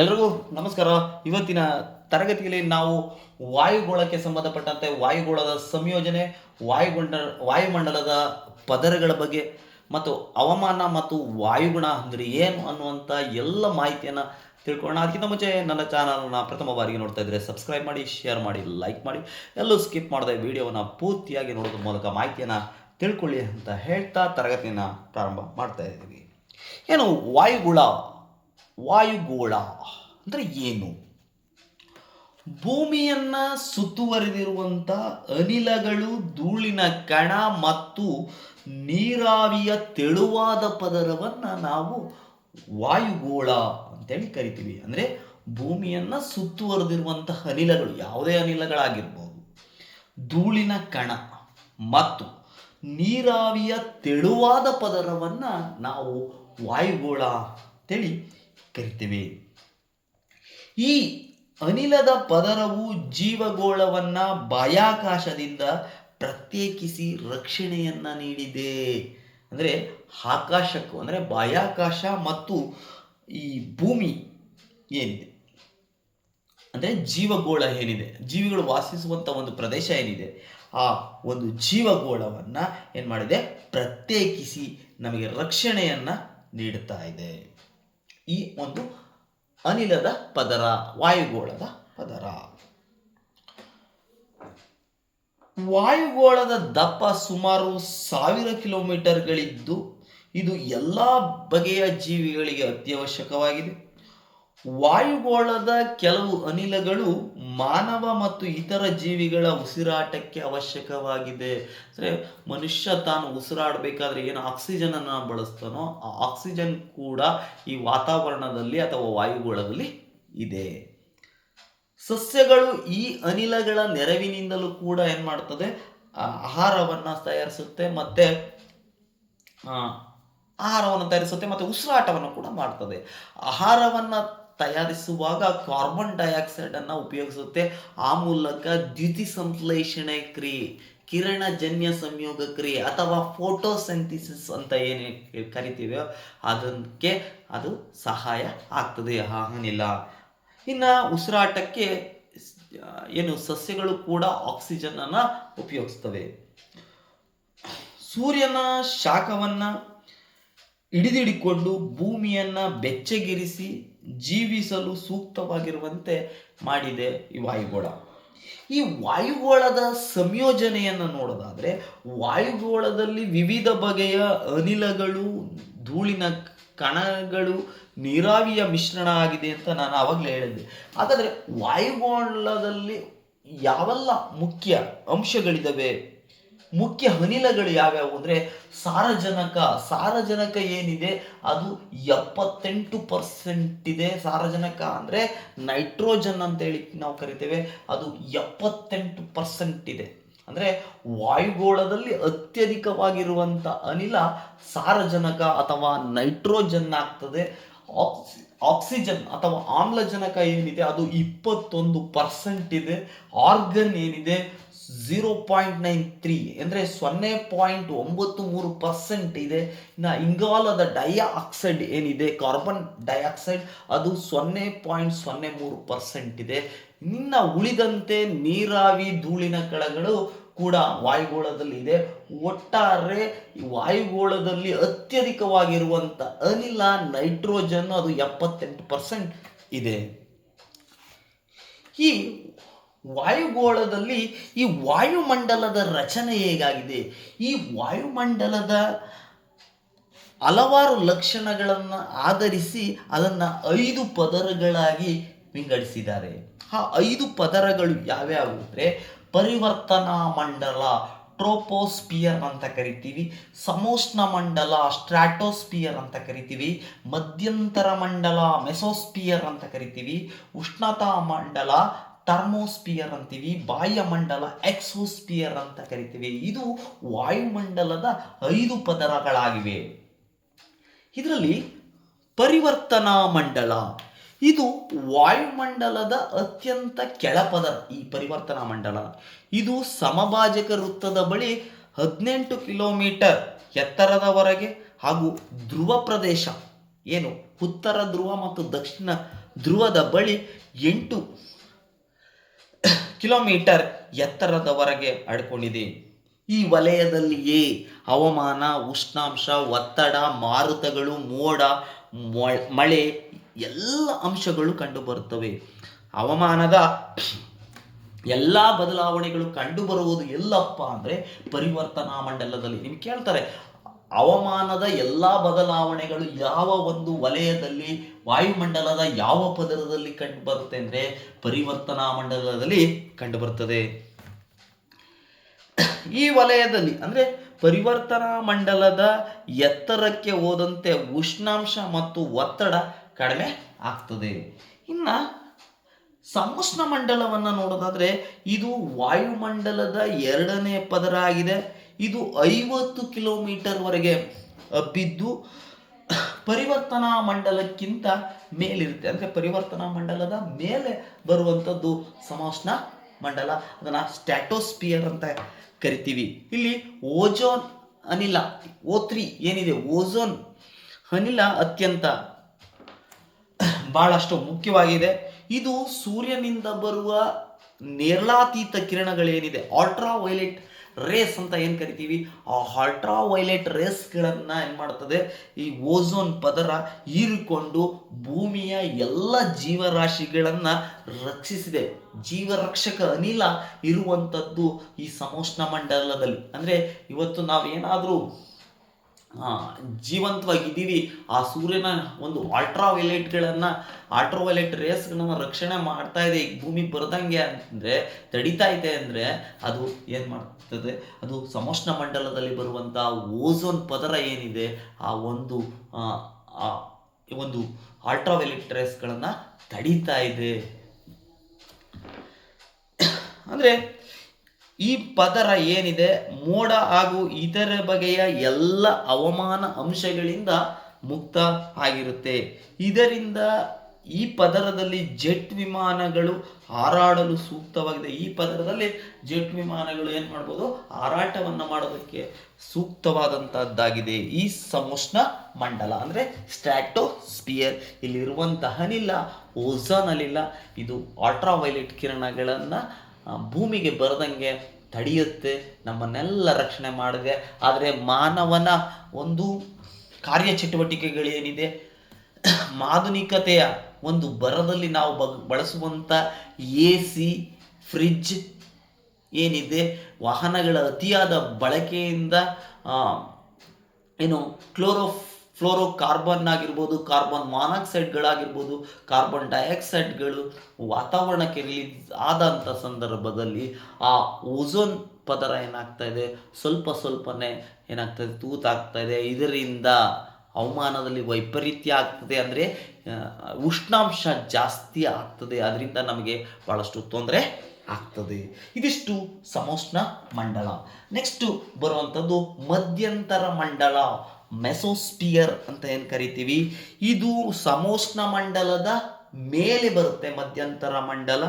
ಎಲ್ರಿಗೂ ನಮಸ್ಕಾರ. ಇವತ್ತಿನ ತರಗತಿಯಲ್ಲಿ ನಾವು ವಾಯುಗೋಳಕ್ಕೆ ಸಂಬಂಧಪಟ್ಟಂತೆ ವಾಯುಗೋಳದ ಸಂಯೋಜನೆ, ವಾಯುಗುಂಡ, ವಾಯುಮಂಡಲದ ಪದರಗಳ ಬಗ್ಗೆ ಮತ್ತು ಹವಾಮಾನ ಮತ್ತು ವಾಯುಗುಣ ಅಂದರೆ ಏನು ಅನ್ನುವಂಥ ಎಲ್ಲ ಮಾಹಿತಿಯನ್ನು ತಿಳ್ಕೊಳ್ಳೋಣ. ಅದಕ್ಕಿಂತ ಮುಂಚೆ ನನ್ನ ಚಾನಲ್ನ ಪ್ರಥಮ ಬಾರಿಗೆ ನೋಡ್ತಾ ಇದ್ದರೆ ಸಬ್ಸ್ಕ್ರೈಬ್ ಮಾಡಿ ಶೇರ್ ಮಾಡಿ ಲೈಕ್ ಮಾಡಿ. ಎಲ್ಲೂ ಸ್ಕಿಪ್ ಮಾಡದೆ ವಿಡಿಯೋವನ್ನು ಪೂರ್ತಿಯಾಗಿ ನೋಡೋದ್ರ ಮೂಲಕ ಮಾಹಿತಿಯನ್ನು ತಿಳ್ಕೊಳ್ಳಿ ಅಂತ ಹೇಳ್ತಾ ತರಗತಿಯನ್ನು ಪ್ರಾರಂಭ ಮಾಡ್ತಾ ಇದ್ದೀವಿ. ಏನು ವಾಯುಗುಳ ವಾಯುಗೋಳ ಅಂದರೆ ಏನು? ಭೂಮಿಯನ್ನ ಸುತ್ತುವರೆದಿರುವಂಥ ಅನಿಲಗಳು, ಧೂಳಿನ ಕಣ ಮತ್ತು ನೀರಾವಿಯ ತೆಳುವಾದ ಪದರವನ್ನು ನಾವು ವಾಯುಗೋಳ ಅಂತೇಳಿ ಕರಿತೀವಿ. ಅಂದರೆ ಭೂಮಿಯನ್ನ ಸುತ್ತುವರೆದಿರುವಂತಹ ಅನಿಲಗಳು, ಯಾವುದೇ ಅನಿಲಗಳಾಗಿರ್ಬೋದು. ಧೂಳಿನ ಕಣ ಮತ್ತು ನೀರಾವಿಯ ತೆಳುವಾದ ಪದರವನ್ನು ನಾವು ವಾಯುಗೋಳ ಅಂತೇಳಿ ಕರಿತೀವಿ. ಈ ಅನಿಲದ ಪದರವು ಜೀವಗೋಳವನ್ನ ಬಾಹ್ಯಾಕಾಶದಿಂದ ಪ್ರತ್ಯೇಕಿಸಿ ರಕ್ಷಣೆಯನ್ನ ನೀಡಿದೆ. ಅಂದರೆ ಆಕಾಶಕ್ಕೂ, ಅಂದರೆ ಬಾಹ್ಯಾಕಾಶ ಮತ್ತು ಈ ಭೂಮಿ ಏನಿದೆ? ಅಂದರೆ ಜೀವಗೋಳ ಏನಿದೆ? ಜೀವಿಗಳು ವಾಸಿಸುವಂಥ ಒಂದು ಪ್ರದೇಶ ಏನಿದೆ? ಆ ಒಂದು ಜೀವಗೋಳವನ್ನು ಏನು ಮಾಡಿದೆ? ಪ್ರತ್ಯೇಕಿಸಿ ನಮಗೆ ರಕ್ಷಣೆಯನ್ನು ನೀಡುತ್ತಾ ಇದೆ. ಈ ಒಂದು ಅನಿಲದ ಪದರ, ವಾಯುಗೋಳದ ಪದರ. ವಾಯುಗೋಳದ ದಪ್ಪ ಸುಮಾರು ಸಾವಿರ ಕಿಲೋಮೀಟರ್ಗಳಿದ್ದು, ಇದು ಎಲ್ಲ ಬಗೆಯ ಜೀವಿಗಳಿಗೆ ಅತ್ಯವಶ್ಯಕವಾಗಿದೆ. ವಾಯುಗೋಳದ ಕೆಲವು ಅನಿಲಗಳು ಮಾನವ ಮತ್ತು ಇತರ ಜೀವಿಗಳ ಉಸಿರಾಟಕ್ಕೆ ಅವಶ್ಯಕವಾಗಿದೆ. ಅಂದರೆ ಮನುಷ್ಯ ತಾನು ಉಸಿರಾಡಬೇಕಾದ್ರೆ ಏನು ಆಕ್ಸಿಜನ್ ಅನ್ನು ಬಳಸ್ತಾನೋ, ಆ ಆಕ್ಸಿಜನ್ ಕೂಡ ಈ ವಾತಾವರಣದಲ್ಲಿ ಅಥವಾ ವಾಯುಗೋಳದಲ್ಲಿ ಇದೆ. ಸಸ್ಯಗಳು ಈ ಅನಿಲಗಳ ನೆರವಿನಿಂದಲೂ ಕೂಡ ಏನು ಮಾಡ್ತದೆ? ಆಹಾರವನ್ನ ತಯಾರಿಸುತ್ತೆ ಮತ್ತೆ ಆಹಾರವನ್ನು ತಯಾರಿಸುತ್ತೆ ಮತ್ತು ಉಸಿರಾಟವನ್ನು ಕೂಡ ಮಾಡ್ತದೆ. ಆಹಾರವನ್ನು ತಯಾರಿಸುವಾಗ ಕಾರ್ಬನ್ ಡೈಆಕ್ಸೈಡ್ ಅನ್ನು ಉಪಯೋಗಿಸುತ್ತೆ. ಆ ಮೂಲಕ ದ್ಯುತಿ ಸಂಶ್ಲೇಷಣೆ ಕ್ರಿಯೆ, ಕಿರಣಜನ್ಯ ಸಂಯೋಗ ಕ್ರಿಯೆ ಅಥವಾ ಫೋಟೋಸೆಂಥಿಸಿಸ್ ಅಂತ ಏನು ಕರಿತೀವೋ ಅದಕ್ಕೆ ಅದು ಸಹಾಯ ಆಗ್ತದೆ. ಅನಿಲ ಇನ್ನು ಉಸಿರಾಟಕ್ಕೆ ಏನು ಸಸ್ಯಗಳು ಕೂಡ ಆಕ್ಸಿಜನ್ ಅನ್ನ ಉಪಯೋಗಿಸ್ತವೆ. ಸೂರ್ಯನ ಶಾಖವನ್ನು ಹಿಡಿದಿಡಿಕೊಂಡು ಭೂಮಿಯನ್ನು ಬೆಚ್ಚಗಿರಿಸಿ ಜೀವಿಸಲು ಸೂಕ್ತವಾಗಿರುವಂತೆ ಮಾಡಿದೆ ಈ ವಾಯುಗೋಳ. ಈ ವಾಯುಗೋಳದ ಸಂಯೋಜನೆಯನ್ನು ನೋಡೋದಾದರೆ ವಾಯುಗೋಳದಲ್ಲಿ ವಿವಿಧ ಬಗೆಯ ಅನಿಲಗಳು, ಧೂಳಿನ ಕಣಗಳು, ನೀರಾವಿಯ ಮಿಶ್ರಣ ಆಗಿದೆ ಅಂತ ನಾನು ಆವಾಗಲೇ ಹೇಳಿದ್ದೆ. ಹಾಗಾದರೆ ವಾಯುಗೋಳದಲ್ಲಿ ಯಾವೆಲ್ಲ ಮುಖ್ಯ ಅಂಶಗಳಿದ್ದಾವೆ ಮುಖ್ಯ ಅನಿಲಗಳು ಯಾವ್ಯಾವು ಅಂದರೆ ಸಾರಜನಕ. ಸಾರಜನಕ ಏನಿದೆ? ಅದು ಎಪ್ಪತ್ತೆಂಟು ಪರ್ಸೆಂಟ್ ಇದೆ ಸಾರಜನಕ ಅಂದರೆ ನೈಟ್ರೋಜನ್ ಅಂತೇಳಿ ನಾವು ಕರಿತೇವೆ. ಅದು ಎಪ್ಪತ್ತೆಂಟು ಪರ್ಸೆಂಟ್ ಇದೆ. ಅಂದರೆ ವಾಯುಗೋಳದಲ್ಲಿ ಅತ್ಯಧಿಕವಾಗಿರುವಂಥ ಅನಿಲ ಸಾರಜನಕ ಅಥವಾ ನೈಟ್ರೋಜನ್ ಆಗ್ತದೆ. ಆಕ್ಸಿ, ಆಕ್ಸಿಜನ್ ಅಥವಾ ಆಮ್ಲಜನಕ ಏನಿದೆ? ಅದು ಇಪ್ಪತ್ತೊಂದು ಪರ್ಸೆಂಟ್ ಇದೆ. ಆರ್ಗನ್ ಏನಿದೆ? ಝೀರೋ ಪಾಯಿಂಟ್ ನೈನ್ ತ್ರೀ ಅಂದರೆ ಸೊನ್ನೆ ಪಾಯಿಂಟ್ ಒಂಬತ್ತು ಮೂರು ಪರ್ಸೆಂಟ್ ಇದೆ. ಇನ್ನು ಇಂಗಾಲದ ಡೈಆಕ್ಸೈಡ್ ಏನಿದೆ ಕಾರ್ಬನ್ ಡೈಆಕ್ಸೈಡ್ ಅದು ಸೊನ್ನೆ ಪಾಯಿಂಟ್ ಸೊನ್ನೆ ಮೂರು ಪರ್ಸೆಂಟ್ ಇದೆ. ಇನ್ನು ಉಳಿದಂತೆ ನೀರಾವಿ ಧೂಳಿನ ಕಣಗಳು ಕೂಡ ವಾಯುಗೋಳದಲ್ಲಿ ಇದೆ. ಒಟ್ಟಾರೆ ವಾಯುಗೋಳದಲ್ಲಿ ಅತ್ಯಧಿಕವಾಗಿರುವಂಥ ಅನಿಲ ನೈಟ್ರೋಜನ್ ಅದು ಎಪ್ಪತ್ತೆಂಟು ಪರ್ಸೆಂಟ್ ಇದೆ. ಈ ವಾಯುಗೋಳದಲ್ಲಿ ಈ ವಾಯುಮಂಡಲದ ರಚನೆ ಹೇಗಾಗಿದೆ? ಈ ವಾಯುಮಂಡಲದ ಹಲವಾರು ಲಕ್ಷಣಗಳನ್ನು ಆಧರಿಸಿ ಅದನ್ನು ಐದು ಪದರಗಳಾಗಿ ವಿಂಗಡಿಸಿದ್ದಾರೆ. ಆ ಐದು ಪದರಗಳು ಯಾವ್ಯಾವು ಅಂದರೆ ಪರಿವರ್ತನಾ ಮಂಡಲ, ಟ್ರೋಪೋಸ್ಪಿಯರ್ ಅಂತ ಕರಿತೀವಿ ಸಮೋಷ್ಣ ಮಂಡಲ, ಸ್ಟ್ರಾಟೋಸ್ಪಿಯರ್ ಅಂತ ಕರಿತೀವಿ, ಮಧ್ಯಂತರ ಮಂಡಲ, ಮೆಸೋಸ್ಪಿಯರ್ ಅಂತ ಕರಿತೀವಿ, ಉಷ್ಣತಾ ಮಂಡಲ ಥರ್ಮೋಸ್ಪಿಯರ್ ಅಂತೀವಿ, ಬಾಹ್ಯಮಂಡಲ ಎಕ್ಸೋಸ್ಪಿಯರ್ ಅಂತ ಕರಿತೀವಿ. ಇದು ವಾಯುಮಂಡಲದ ಐದು ಪದರಗಳಾಗಿವೆ. ಇದರಲ್ಲಿ ಪರಿವರ್ತನಾ ಮಂಡಲ, ಇದು ವಾಯುಮಂಡಲದ ಅತ್ಯಂತ ಕೆಳಪದರ ಈ ಪರಿವರ್ತನಾ ಮಂಡಲ. ಇದು ಸಮಭಾಜಕ ವೃತ್ತದ ಬಳಿ ಹದಿನೆಂಟು ಕಿಲೋಮೀಟರ್ ಎತ್ತರದವರೆಗೆ ಹಾಗೂ ಧ್ರುವ ಪ್ರದೇಶ, ಏನು ಉತ್ತರ ಧ್ರುವ ಮತ್ತು ದಕ್ಷಿಣ ಧ್ರುವದ ಬಳಿ ಎಂಟು ಕಿಲೋಮೀಟರ್ ಎತ್ತರದವರೆಗೆ ಅಡ್ಕೊಂಡಿದೆ. ಈ ವಲಯದಲ್ಲಿಯೇ ಹವಾಮಾನ, ಉಷ್ಣಾಂಶ, ಒತ್ತಡ, ಮಾರುತಗಳು, ಮೋಡ ಮಳೆ ಎಲ್ಲ ಅಂಶಗಳು ಕಂಡುಬರುತ್ತವೆ. ಹವಾಮಾನದ ಎಲ್ಲ ಬದಲಾವಣೆಗಳು ಕಂಡುಬರುವುದು ಎಲ್ಲಪ್ಪ ಅಂದರೆ ಪರಿವರ್ತನಾ ಮಂಡಲದಲ್ಲಿ. ನಿಮ್ಗೆ ಕೇಳ್ತಾರೆ ಹವಾಮಾನದ ಎಲ್ಲ ಬದಲಾವಣೆಗಳು ಯಾವ ಒಂದು ವಲಯದಲ್ಲಿ, ವಾಯುಮಂಡಲದ ಯಾವ ಪದರದಲ್ಲಿ ಕಂಡುಬರುತ್ತೆ ಅಂದರೆ ಪರಿವರ್ತನಾ ಮಂಡಲದಲ್ಲಿ ಕಂಡುಬರುತ್ತದೆ ಈ ವಲಯದಲ್ಲಿ ಅಂದರೆ ಪರಿವರ್ತನಾ ಮಂಡಲದ ಎತ್ತರಕ್ಕೆ ಹೋದಂತೆ ಉಷ್ಣಾಂಶ ಮತ್ತು ಒತ್ತಡ ಕಡಿಮೆ ಆಗ್ತದೆ. ಇನ್ನು ಸಮುಷ್ಣ ಮಂಡಲವನ್ನು ನೋಡೋದಾದ್ರೆ ಇದು ವಾಯುಮಂಡಲದ ಎರಡನೇ ಪದರ ಆಗಿದೆ ಇದು ಐವತ್ತು ಕಿಲೋಮೀಟರ್ವರೆಗೆ ಬಿದ್ದು ಪರಿವರ್ತನಾ ಮಂಡಲಕ್ಕಿಂತ ಮೇಲಿರುತ್ತೆ. ಅಂದರೆ ಪರಿವರ್ತನಾ ಮಂಡಲದ ಮೇಲೆ ಬರುವಂಥದ್ದು ಸಮೋಷ್ಣ ಮಂಡಲ. ಅದನ್ನು ಸ್ಟ್ಯಾಟೋಸ್ಪಿಯರ್ ಅಂತ ಕರಿತೀವಿ. ಇಲ್ಲಿ ಓಜೋನ್ ಅನಿಲ, ಓ ತ್ರೀ ಏನಿದೆ? ಓಜೋನ್ ಅನಿಲ ಅತ್ಯಂತ ಬಹಳಷ್ಟು ಮುಖ್ಯವಾಗಿದೆ. ಇದು ಸೂರ್ಯನಿಂದ ಬರುವ ನೇರಳಾತೀತ ಕಿರಣಗಳೇನಿದೆ? ಅಲ್ಟ್ರಾ ವೈಲೆಟ್ ರೇಸ್ ಅಂತ ಏನು ಕರಿತೀವಿ? ಆ ಅಲ್ಟ್ರಾ ವೈಲೆಟ್ ರೇಸ್ಗಳನ್ನು ಏನು ಮಾಡ್ತದೆ? ಈ ಓಝೋನ್ ಪದರ ಹೀರಿಕೊಂಡು ಭೂಮಿಯ ಎಲ್ಲ ಜೀವರಾಶಿಗಳನ್ನು ರಕ್ಷಿಸಿದೆ. ಜೀವರಕ್ಷಕ ಅನಿಲ ಇರುವಂಥದ್ದು ಈ ಸಮೋಷ್ಣ ಮಂಡಲದಲ್ಲಿ. ಅಂದರೆ ಇವತ್ತು ನಾವೇನಾದರೂ ಜೀವಂತವಾಗಿದ್ದೀವಿ. ಆ ಸೂರ್ಯನ ಒಂದು ಅಲ್ಟ್ರಾ ವೈಲೆಟ್ಗಳನ್ನು ಅಲ್ಟ್ರಾ ವೈಲೆಟ್ ರೇಸ್ಗಳನ್ನು ರಕ್ಷಣೆ ಮಾಡ್ತಾ ಇದೆ. ಈಗ ಭೂಮಿಗೆ ಬರದಂಗೆ ಅಂದರೆ, ತಡಿತಾ ಇದೆ ಅಂದರೆ, ಅದು ಏನು ಮಾಡ್ತದೆ? ಅದು ಸಮೋಷ್ಣ ಮಂಡಲದಲ್ಲಿ ಬರುವಂಥ ಓಝೋನ್ ಪದರ ಏನಿದೆ? ಆ ಒಂದು ಒಂದು ಅಲ್ಟ್ರಾ ವೈಲೆಟ್ ರೇಸ್ಗಳನ್ನು ತಡೀತಾ ಇದೆ. ಅಂದರೆ ಈ ಪದರ ಏನಿದೆ? ಮೋಡ ಹಾಗೂ ಇತರ ಬಗೆಯ ಎಲ್ಲ ಅವಮಾನ ಅಂಶಗಳಿಂದ ಮುಕ್ತ ಆಗಿರುತ್ತೆ. ಇದರಿಂದ ಈ ಪದರದಲ್ಲಿ ಜೆಟ್ ವಿಮಾನಗಳು ಹಾರಾಡಲು ಸೂಕ್ತವಾಗಿದೆ. ಈ ಪದರದಲ್ಲಿ ಜೆಟ್ ವಿಮಾನಗಳು ಏನು ಮಾಡ್ಬೋದು? ಹಾರಾಟವನ್ನು ಮಾಡೋದಕ್ಕೆ ಸೂಕ್ತವಾದಂತಹದ್ದಾಗಿದೆ. ಈ ಸಮೋಷ್ಣ ಮಂಡಲ ಅಂದರೆ ಸ್ಟ್ಯಾಟೋಸ್ಪಿಯರ್ ಇಲ್ಲಿರುವಂತಹ ಅನಿಲ ಓಝೋನ್ ಇದು ಅಲ್ಟ್ರಾ ವೈಲೆಟ್ ಕಿರಣಗಳನ್ನು ಭೂಮಿಗೆ ಬರದಂಗೆ ತಡೆಯುತ್ತೆ, ನಮ್ಮನ್ನೆಲ್ಲ ರಕ್ಷಣೆ ಮಾಡಿದೆ. ಆದರೆ ಮಾನವನ ಒಂದು ಕಾರ್ಯಚಟುವಟಿಕೆಗಳೇನಿದೆ ಆಧುನಿಕತೆಯ ಒಂದು ಬರದಲ್ಲಿ ನಾವು ಬ ಬಳಸುವಂಥ ಎ ಸಿ ಫ್ರಿಡ್ಜ್ ಏನಿದೆ, ವಾಹನಗಳ ಅತಿಯಾದ ಬಳಕೆಯಿಂದ ಏನು ಕ್ಲೋರೋ ಫ್ಲೋರೋ ಕಾರ್ಬನ್ ಆಗಿರ್ಬೋದು ಕಾರ್ಬನ್ ಮಾನಾಕ್ಸೈಡ್ಗಳಾಗಿರ್ಬೋದು ಕಾರ್ಬನ್ ಡೈಆಕ್ಸೈಡ್ಗಳು ವಾತಾವರಣಕ್ಕೆ ರಿಲೀಸ್ ಆದಂಥ ಸಂದರ್ಭದಲ್ಲಿ ಆ ಓಝೋನ್ ಪದರ ಏನಾಗ್ತಾ ಇದೆ? ಸ್ವಲ್ಪ ಸ್ವಲ್ಪನೇ ಏನಾಗ್ತದೆ? ತೂತಾಗ್ತಾ ಇದೆ ಇದರಿಂದ ಹವಾಮಾನದಲ್ಲಿ ವೈಪರೀತ್ಯ ಆಗ್ತದೆ ಅಂದರೆ ಉಷ್ಣಾಂಶ ಜಾಸ್ತಿ ಆಗ್ತದೆ. ಅದರಿಂದ ನಮಗೆ ಭಾಳಷ್ಟು ತೊಂದರೆ ಆಗ್ತದೆ. ಇದಿಷ್ಟು ಸಮೋಷ್ಣ ಮಂಡಲ. ನೆಕ್ಸ್ಟು ಬರುವಂಥದ್ದು ಮಧ್ಯಂತರ ಮಂಡಲ. ಮೆಸೋಸ್ಪಿಯರ್ ಅಂತ ಏನು ಕರಿತೀವಿ? ಇದು ಸಮೋಷ್ಣ ಮಂಡಲದ ಮೇಲೆ ಬರುತ್ತೆ ಮಧ್ಯಂತರ ಮಂಡಲ.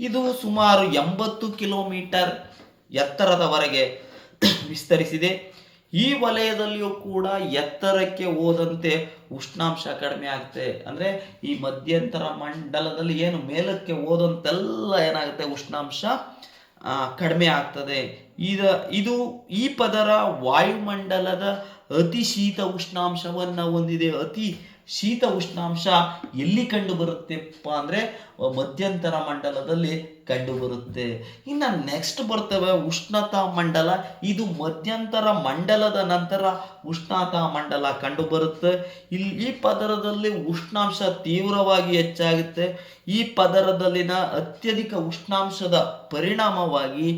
ಇದು ಸುಮಾರು ಎಂಬತ್ತು ಕಿಲೋಮೀಟರ್ ಎತ್ತರದವರೆಗೆ ವಿಸ್ತರಿಸಿದೆ. ಈ ವಲಯದಲ್ಲಿಯೂ ಕೂಡ ಎತ್ತರಕ್ಕೆ ಹೋದಂತೆ ಉಷ್ಣಾಂಶ ಕಡಿಮೆ ಆಗುತ್ತೆ ಅಂದರೆ ಈ ಮಧ್ಯಂತರ ಮಂಡಲದಲ್ಲಿ ಏನು ಮೇಲಕ್ಕೆ ಹೋದಂತೆಲ್ಲ ಏನಾಗುತ್ತೆ? ಉಷ್ಣಾಂಶ ಕಡಿಮೆ ಆಗ್ತದೆ. ಇದ, ಇದು ಈ ಪದರ ವಾಯುಮಂಡಲದ ಅತಿ ಶೀತ ಉಷ್ಣಾಂಶವನ್ನು ಹೊಂದಿದೆ. ಅತಿ ಶೀತ ಉಷ್ಣಾಂಶ ಎಲ್ಲಿ ಕಂಡು ಬರುತ್ತೆಪ್ಪ ಅಂದರೆ ಮಧ್ಯಂತರ ಮಂಡಲದಲ್ಲಿ ಕಂಡು ಬರುತ್ತೆ ಇನ್ನು ನೆಕ್ಸ್ಟ್ ಬರ್ತವೆ ಉಷ್ಣತಾ ಮಂಡಲ. ಇದು ಮಧ್ಯಂತರ ಮಂಡಲದ ನಂತರ ಉಷ್ಣತಾ ಮಂಡಲ ಕಂಡು ಬರುತ್ತೆ ಇಲ್ಲಿ ಈ ಪದರದಲ್ಲಿ ಉಷ್ಣಾಂಶ ತೀವ್ರವಾಗಿ ಹೆಚ್ಚಾಗುತ್ತೆ. ಈ ಪದರದಲ್ಲಿನ ಅತ್ಯಧಿಕ ಉಷ್ಣಾಂಶದ ಪರಿಣಾಮವಾಗಿ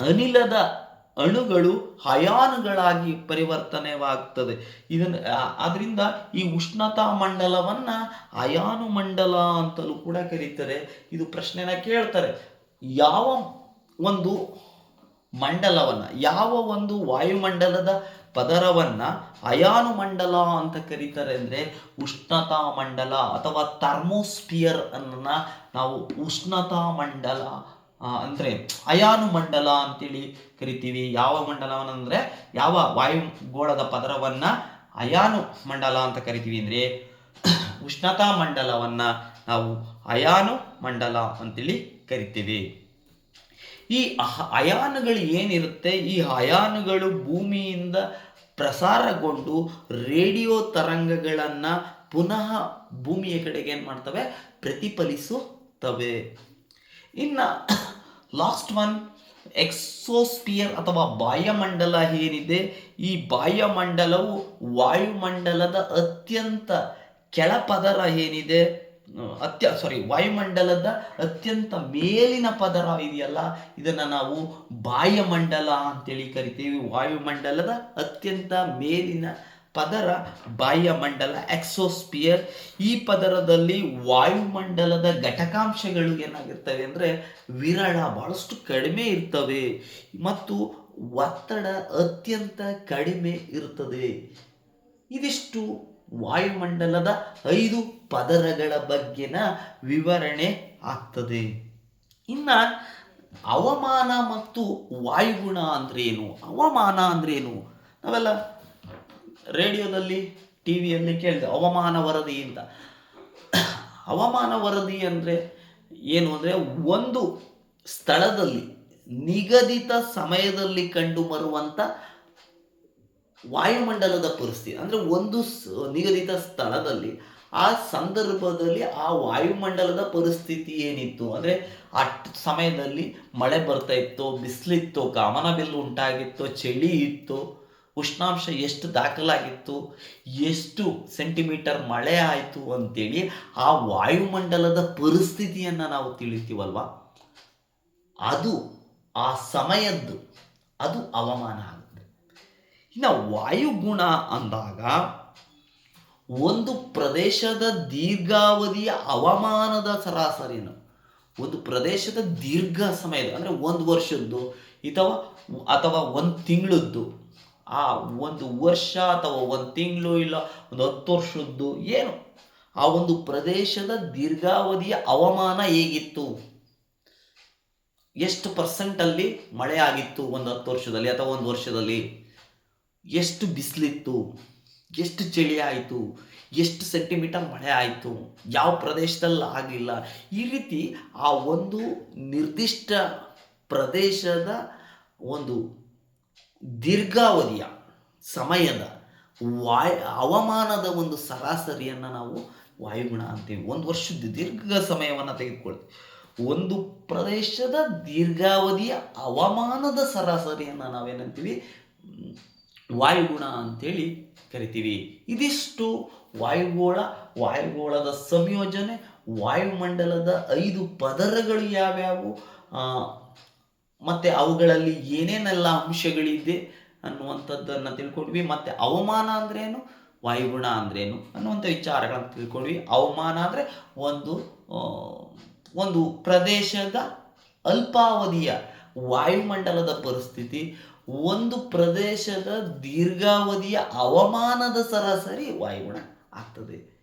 ಅನಿಲದ ಅಣುಗಳು ಹಯಾನುಗಳಾಗಿ ಪರಿವರ್ತನೆವಾಗ್ತದೆ. ಇದನ್ನು ಅದರಿಂದ ಈ ಉಷ್ಣತಾ ಮಂಡಲವನ್ನು ಅಯಾನು ಮಂಡಲ ಅಂತಲೂ ಕೂಡ ಕರೀತಾರೆ. ಇದು ಪ್ರಶ್ನೆನ ಕೇಳ್ತಾರೆ. ಯಾವ ಒಂದು ಮಂಡಲವನ್ನು, ಯಾವ ಒಂದು ವಾಯುಮಂಡಲದ ಪದರವನ್ನು ಅಯಾನು ಮಂಡಲ ಅಂತ ಕರೀತಾರೆ ಅಂದರೆ ಉಷ್ಣತಾ ಮಂಡಲ ಅಥವಾ ಥರ್ಮೋಸ್ಪಿಯರ್ ಅನ್ನ ನಾವು ಉಷ್ಣತಾ ಮಂಡಲ ಅಂದ್ರೆ ಅಯಾನು ಮಂಡಲ ಅಂತೇಳಿ ಕರಿತೀವಿ. ಯಾವ ಮಂಡಲವನ್ನಂದ್ರೆ ಯಾವ ವಾಯುಗೋಳದ ಪದರವನ್ನ ಅಯಾನು ಮಂಡಲ ಅಂತ ಕರಿತೀವಿ ಅಂದ್ರೆ ಉಷ್ಣತಾ ಮಂಡಲವನ್ನು ನಾವು ಅಯಾನು ಮಂಡಲ ಅಂತೇಳಿ ಕರಿತೀವಿ. ಈ ಅಯಾನುಗಳು ಏನಿರುತ್ತೆ? ಈ ಅಯಾನುಗಳು ಭೂಮಿಯಿಂದ ಪ್ರಸಾರಗೊಂಡು ರೇಡಿಯೋ ತರಂಗಗಳನ್ನು ಪುನಃ ಭೂಮಿಯ ಕಡೆಗೆ ಏನು ಮಾಡ್ತವೆ? ಪ್ರತಿಫಲಿಸುತ್ತವೆ. ಇನ್ನು ಲಾಸ್ಟ್ ಒನ್ ಎಕ್ಸೋಸ್ಪಿಯರ್ ಅಥವಾ ಬಾಹ್ಯಮಂಡಲ ಏನಿದೆ, ಈ ಬಾಹ್ಯಮಂಡಲವು ವಾಯುಮಂಡಲದ ಅತ್ಯಂತ ಕೆಳಪದರ ಏನಿದೆ, ಅತ್ಯ ಸಾರಿ ವಾಯುಮಂಡಲದ ಅತ್ಯಂತ ಮೇಲಿನ ಪದರ ಇದೆಯಲ್ಲ, ಇದನ್ನು ನಾವು ಬಾಹ್ಯಮಂಡಲ ಅಂತೇಳಿ ಕರಿತೀವಿ. ವಾಯುಮಂಡಲದ ಅತ್ಯಂತ ಮೇಲಿನ ಪದರ ಬಾಹ್ಯ ಮಂಡಲ ಎಕ್ಸೋಸ್ಪಿಯರ್. ಈ ಪದರದಲ್ಲಿ ವಾಯುಮಂಡಲದ ಘಟಕಾಂಶಗಳು ಏನಾಗಿರ್ತವೆ ಅಂದರೆ ವಿರಳ ಬಹಳಷ್ಟು ಕಡಿಮೆ ಇರ್ತವೆ ಮತ್ತು ಒತ್ತಡ ಅತ್ಯಂತ ಕಡಿಮೆ ಇರುತ್ತದೆ ಇದಿಷ್ಟು ವಾಯುಮಂಡಲದ ಐದು ಪದರಗಳ ಬಗ್ಗೆನ ವಿವರಣೆ ಆಗ್ತದೆ. ಇನ್ನು ಹವಾಮಾನ ಮತ್ತು ವಾಯುಗುಣ ಅಂದ್ರೇನು? ಹವಾಮಾನ ಅಂದ್ರೇನು? ನಾವೆಲ್ಲ ರೇಡಿಯೋದಲ್ಲಿ ಟಿ ವಿಯಲ್ಲಿ ಕೇಳಿದೆ, ಹವಾಮಾನ ವರದಿ ಅಂತ. ಹವಾಮಾನ ವರದಿ ಅಂದರೆ ಏನು ಅಂದರೆ ಒಂದು ಸ್ಥಳದಲ್ಲಿ, ನಿಗದಿತ ಸಮಯದಲ್ಲಿ ಕಂಡು ಬರುವಂಥ ವಾಯುಮಂಡಲದ ಪರಿಸ್ಥಿತಿ. ಅಂದರೆ ಒಂದು ನಿಗದಿತ ಸ್ಥಳದಲ್ಲಿ, ಆ ಸಂದರ್ಭದಲ್ಲಿ ಆ ವಾಯುಮಂಡಲದ ಪರಿಸ್ಥಿತಿ ಏನಿತ್ತು ಅಂದರೆ, ಆ ಸಮಯದಲ್ಲಿ ಮಳೆ ಬರ್ತಾ ಇತ್ತು, ಬಿಸಿಲಿತ್ತು ಕಾಮನಬಿಲ್ಲು ಉಂಟಾಗಿತ್ತು, ಚಳಿ ಇತ್ತು. ಉಷ್ಣಾಂಶ ಎಷ್ಟು ದಾಖಲಾಗಿತ್ತು, ಎಷ್ಟು ಸೆಂಟಿಮೀಟರ್ ಮಳೆ ಆಯಿತು ಅಂತೇಳಿ ಆ ವಾಯುಮಂಡಲದ ಪರಿಸ್ಥಿತಿಯನ್ನು ನಾವು ತಿಳಿತೀವಲ್ವ? ಅದು ಆ ಸಮಯದ್ದು, ಅದು ಹವಾಮಾನ ಆಗುತ್ತೆ. ಇನ್ನು ವಾಯುಗುಣ ಅಂದಾಗ ಒಂದು ಪ್ರದೇಶದ ದೀರ್ಘಾವಧಿಯ ಹವಾಮಾನದ ಸರಾಸರಿನು ಒಂದು ಪ್ರದೇಶದ ದೀರ್ಘ ಸಮಯದ ಅಂದರೆ ಒಂದು ವರ್ಷದ್ದು, ಅಥವಾ ಅಥವಾ ಒಂದು ತಿಂಗಳದ್ದು ಆ ಒಂದು ವರ್ಷ ಅಥವಾ ಒಂದು ತಿಂಗಳು ಇಲ್ಲ, ಒಂದು ಹತ್ತು ವರ್ಷದ್ದು ಏನು? ಆ ಒಂದು ಪ್ರದೇಶದ ದೀರ್ಘಾವಧಿಯ ಹವಾಮಾನ ಹೇಗಿತ್ತು? ಎಷ್ಟು ಪರ್ಸೆಂಟಲ್ಲಿ ಮಳೆ ಆಗಿತ್ತು ಒಂದು ಹತ್ತು ವರ್ಷದಲ್ಲಿ ಅಥವಾ ಒಂದು ವರ್ಷದಲ್ಲಿ? ಎಷ್ಟು ಬಿಸಿಲಿತ್ತು? ಎಷ್ಟು ಚಳಿ ಆಯಿತು? ಎಷ್ಟು ಸೆಂಟಿಮೀಟರ್ ಮಳೆ ಆಯಿತು? ಯಾವ ಪ್ರದೇಶದಲ್ಲಿ ಆಗಿಲ್ಲ? ಈ ರೀತಿ ಆ ಒಂದು ನಿರ್ದಿಷ್ಟ ಪ್ರದೇಶದ ಒಂದು ದೀರ್ಘಾವಧಿಯ ಸಮಯದ ವಾಯ್, ಹವಾಮಾನದ ಒಂದು ಸರಾಸರಿಯನ್ನು ನಾವು ವಾಯುಗುಣ ಅಂತೀವಿ. ಒಂದು ವರ್ಷದ ದೀರ್ಘ ಸಮಯವನ್ನು ತೆಗೆದುಕೊಳ್ತೀವಿ. ಒಂದು ಪ್ರದೇಶದ ದೀರ್ಘಾವಧಿಯ ಹವಾಮಾನದ ಸರಾಸರಿಯನ್ನು ನಾವೇನಂತೀವಿ? ವಾಯುಗುಣ ಅಂತೇಳಿ ಕರಿತೀವಿ. ಇದಿಷ್ಟು ವಾಯುಗೋಳ, ವಾಯುಗೋಳದ ಸಂಯೋಜನೆ ವಾಯುಮಂಡಲದ ಐದು ಪದರಗಳು ಯಾವ್ಯಾವು? ಮತ್ತು ಅವುಗಳಲ್ಲಿ ಏನೇನೆಲ್ಲ ಅಂಶಗಳಿದೆ ಅನ್ನುವಂಥದ್ದನ್ನು ತಿಳ್ಕೊಂಡ್ವಿ. ಮತ್ತು ಅವಮಾನ ಅಂದ್ರೇನು? ವಾಯುಗುಣ ಅಂದ್ರೇನು? ಅನ್ನುವಂಥ ವಿಚಾರಗಳನ್ನು ತಿಳ್ಕೊಂಡ್ವಿ. ಅವಮಾನ ಅಂದರೆ ಒಂದು ಒಂದು ಪ್ರದೇಶದ ಅಲ್ಪಾವಧಿಯ ವಾಯುಮಂಡಲದ ಪರಿಸ್ಥಿತಿ, ಒಂದು ಪ್ರದೇಶದ ದೀರ್ಘಾವಧಿಯ ಅವಮಾನದ ಸರಾಸರಿ ವಾಯುಗುಣ ಆಗ್ತದೆ.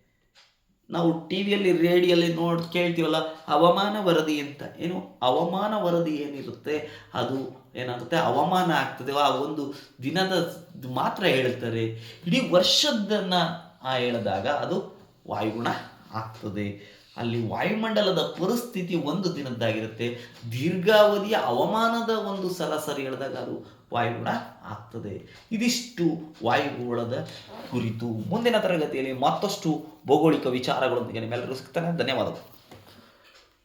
ನಾವು ಟಿ ವಿಯಲ್ಲಿ ರೇಡಿಯೋಲ್ಲಿ ನೋಡ್, ಕೇಳ್ತೀವಲ್ಲ, ಹವಾಮಾನ ವರದಿ ಅಂತ. ಏನು, ಹವಾಮಾನ ವರದಿ ಏನಿರುತ್ತೆ? ಅದು ಏನಾಗುತ್ತೆ? ಹವಾಮಾನ ಆಗ್ತದೆ. ಆ ಒಂದು ದಿನದ ಮಾತ್ರ ಹೇಳ್ತಾರೆ. ಇಡೀ ವರ್ಷದ್ದನ್ನು ಹೇಳಿದಾಗ ಅದು ವಾಯುಗುಣ ಆಗ್ತದೆ. ಅಲ್ಲಿ ವಾಯುಮಂಡಲದ ಪರಿಸ್ಥಿತಿ ಒಂದು ದಿನದ್ದಾಗಿರುತ್ತೆ. ದೀರ್ಘಾವಧಿಯ ಹವಾಮಾನದ ಒಂದು ಸರಾಸರಿ ಹೇಳಿದಾಗ ಅದು ವಾಯುಗುಣ ಆಗ್ತದೆ. ಇದಿಷ್ಟು ವಾಯುಗುಣದ ಕುರಿತು ಮುಂದಿನ ತರಗತಿಯಲ್ಲಿ ಮತ್ತಷ್ಟು ಭೌಗೋಳಿಕ ವಿಚಾರಗಳೊಂದಿಗೆ ನಿಮ್ಮೆಲ್ಲರೂ ಸಿಗ್ತಾನೆ. ಧನ್ಯವಾದಗಳು.